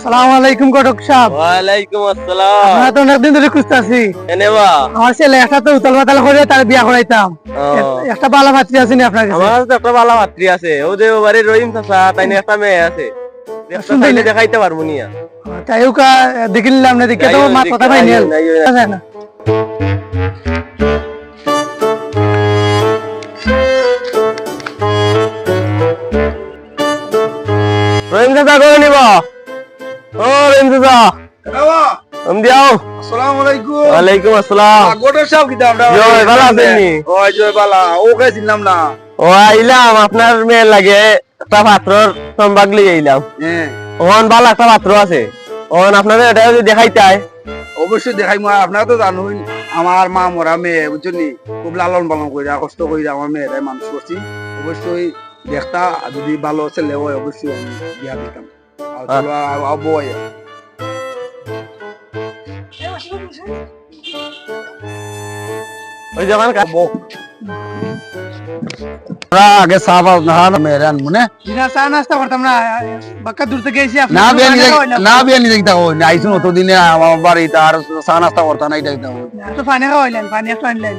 সালাম আলাইকুম কটক সাহেব। ওয়ালাইকুম আসসালাম। আমরা তো অনেকদিন ধরে খুঁজতেছি। এনে বা আমার ছেলে একটা তো উতাল পাতাল করে তার বিয়া করাইতাম। একটা বালা ভাতৃ আছে নি আপনার কাছে? আমার তো একটা ভালো ভাতৃ আছে। ও যে বাড়ি রহিম চাচা তাই একটা মেয়ে আছে। চাইলে না। দেখাইতে পারব নিয়া। তাই ওকা দেখে না দেখে তো মা কথা পাইনি আইও, আইও, আইও। না। রহিম চাচা করে নিব? ও রহিম চাচা আমি আসসালামু আলাইকুম ওয়ালাইকুম আসসালাম। গোটর সাহেব কি দাম জয়, ভালো আছেন নি? ওই জয় বালা। ও কে চিনলাম না। ও আইলাম আপনার মেয়ের লাগে একটা পাত্রর সম্ভাগ লিয়ে আইলাম। হ্যাঁ। ওখান ভালো একটা পাত্র আছে। ওখান আপনার এটা যদি দেখাইতে হয়। অবশ্যই দেখাই মই আপনারা তো জানুন আমার মা মরা মেয়ে বুঝছেন? খুব লালন পালন কইরা কষ্ট কইরা আমার মেয়েরাই মানুষ করছি। অবশ্যই দেখতা যদি ভালো ছেলে হয় অবশ্যই আমি বিয়া দিতাম। আর ওই যখন আগে মনে চা নাস্তা করতাম না বাক্কা দূর থেকে এসে না বিয়া না বিয়া দেখতা হই না আইছুন অত দিনে আমার বাড়ি তার চা নাস্তা করতা নাই দেখতা হই তো পানি খাওয়াইলেন পানি একটু আনলেন।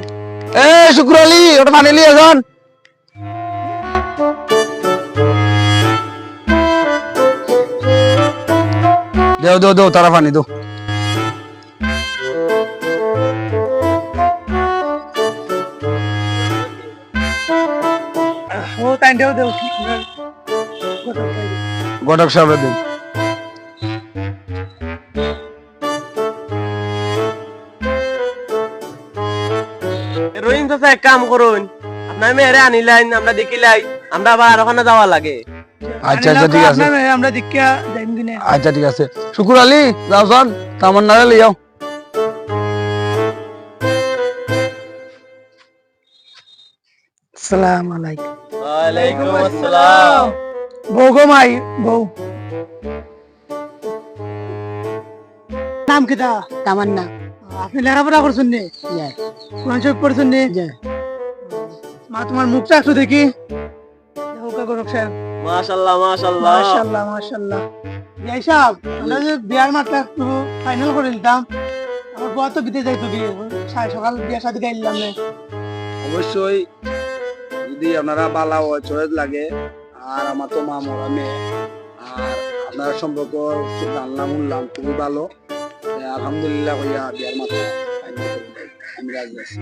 এ শুক্র আলী ওটা পানি লিয়ে যান। দেও দেও দেও তারা পানি দেও। ও তাই দেও। দেও গটক সাহেব রহিম চাচা এক কাম করুন। আপনার মেয়েরে আনিলাইন আমরা দেখিলাই। আমরা আবার ওখানে যাওয়া লাগে। আচ্ছা আচ্ছা ঠিক আছে। আমরা দীক্ষা যাইম দিনে। আচ্ছা ঠিক আছে। শুকুর আলী যাও যান তামান্নারে লিয়ে যাও। আলাইকুম। ওয়ালাইকুম আসসালাম। বউ গো মাই বউ। নাম কিতা তামান্না। আপনি লেখাপড়া করছেন নি? কোরআন শরীফ পড়ছেন নি? মা তোমার মুখটা একটু দেখি। দেখো কা গরক মাশাআল্লাহ মাশাআল্লাহ মাশাআল্লাহ মাশাআল্লাহ বিয়াই সাহেব আমরা যে বিয়ার মাঠটা একটু ফাইনাল করে নিতাম আমার বউ তো বিদেশ যাইতো গিয়ে। সকাল বিয়া শাদি গাইলাম না। অবশ্যই। যদি আপনারা বালা চয়েস লাগে আর আমার তো মা মরা মেয়ে আর আপনার সম্পর্ক জানলাম উনলাম খুবই ভালো। আলহামদুলিল্লাহ হইয়া বিয়ার মাথা final করে দেয়। আমি রাজি আছি।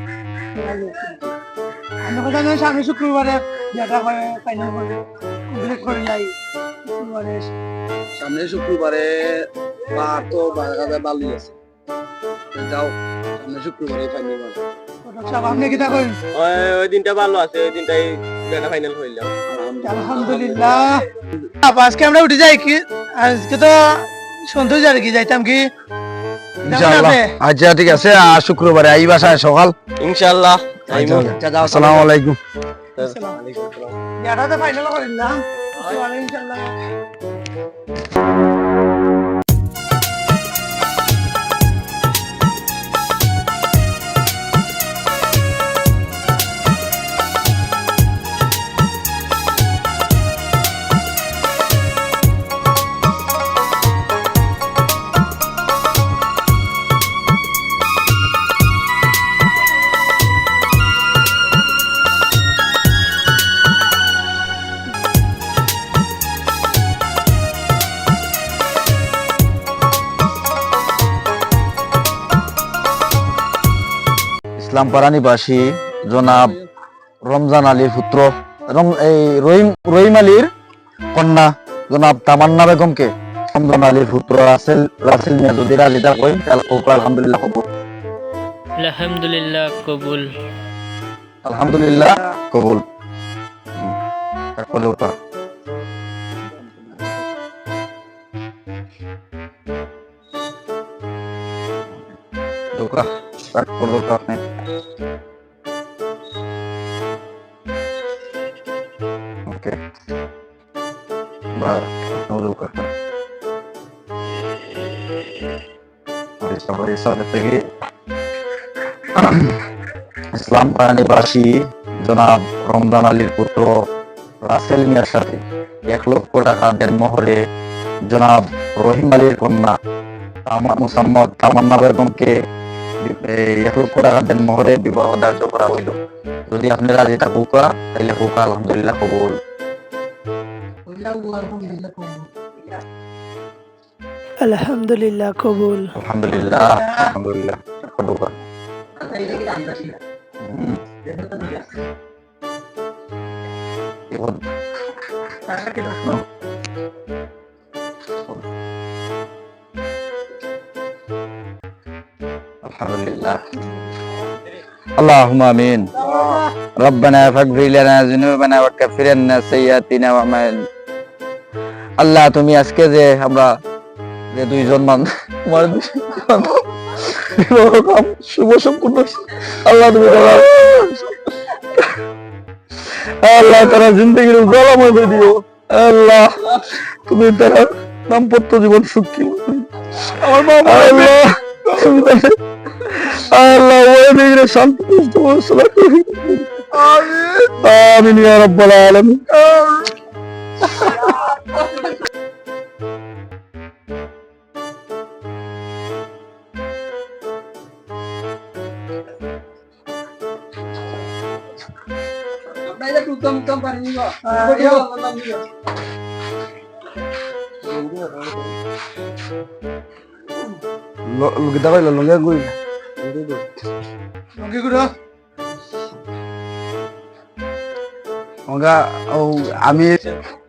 আমি কথা নয় সামনে শুক্রবারে বিয়াটা করে ফাইনাল করে কমপ্লিট করে যাই। শুক্রবারে সামনে শুক্রবারে বার তো বাজারে ভালোই আছে। যাও সামনে শুক্রবারে ফাইনাল আপনি কিতা করেন ওই ওই দিনটা ভালো আছে ওই দিনটাই বিয়াটা ফাইনাল হইলাম আলহামদুলিল্লাহ। আজকে আমরা উঠে যাই কি? আজকে তো সন্তোষ আর কি? যাইতাম কি? ইনশাআল্লাহ। আচ্ছা ঠিক আছে আর শুক্রবারে আই বাসায় সকাল। ইনশাআল্লাহ। আইমু। আসসালামু আলাইকুম তো ফাইনাল ইনশাআল্লাহ। ইসলাম পাড়া নিবাসী জনাব রমজান আলীর পুত্র রম- এই রহিম রহিম আলীর কন্যা জনাব তামান্না বেগমকে রমজান আলীর পুত্র রাসেল রাসেল মিয়া যদি রাজিদা কই তাহলে আলহামদুলিল্লাহ কবুল। আলহামদুলিল্লাহ কবুল। আলহামদুলিল্লাহ কবুল। তারপরে ওটা দোকা স্টার্ট করব তো আপনি ওকে বাহ দোকা সবাই থেকে ইসলাম নিবাসী জনাব রমজান আলীর পুত্র রাসেল মিয়ার সাথে এক লক্ষ টাকা দেড় মোহরে জনাব রহিম আলীর কন্যা মুসাম্মদ তামান্না বেগমকে এক লক্ষ টাকা দেন মোহরে বিবাহ ধার্য করা হইল। যদি আপনি রাজি থাকুকা তাহলে হোক আলহামদুলিল্লাহ কবুল। لكم الحمد لله قبول. الحمد لله الحمد لله قبول. الحمد لله اللهم آمين. ربنا فاغفر لنا ذنوبنا وكفر عنا سيئاتنا واعمالنا আল্লাহ তুমি আজকে যে আমরা যে দুইজন মান তোমার বিবাহ শুভ সম্পূর্ণ আল্লাহ তুমি তারা আল্লাহ তারা জিন্দগির জলাময় করে দিও। আল্লাহ তুমি তারা দাম্পত্য জীবন সুখী আমার মা আল্লাহ তুমি তাদের আল্লাহ শান্তি পুষ্ট সালাত করি আমিন। ইয়া রাব্বাল আলামিন। লুকিতা কইল লঙ্গা গুই কি করো লঙ্গা ও আমি বিয়াই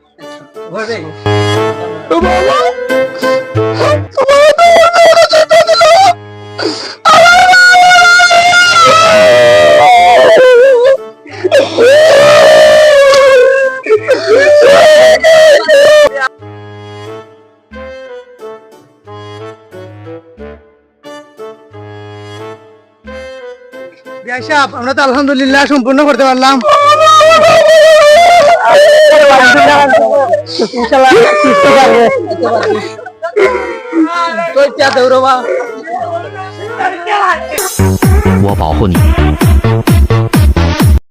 আমরা তো আলহামদুলিল্লাহ সম্পূর্ণ করতে পারলাম। 我保护你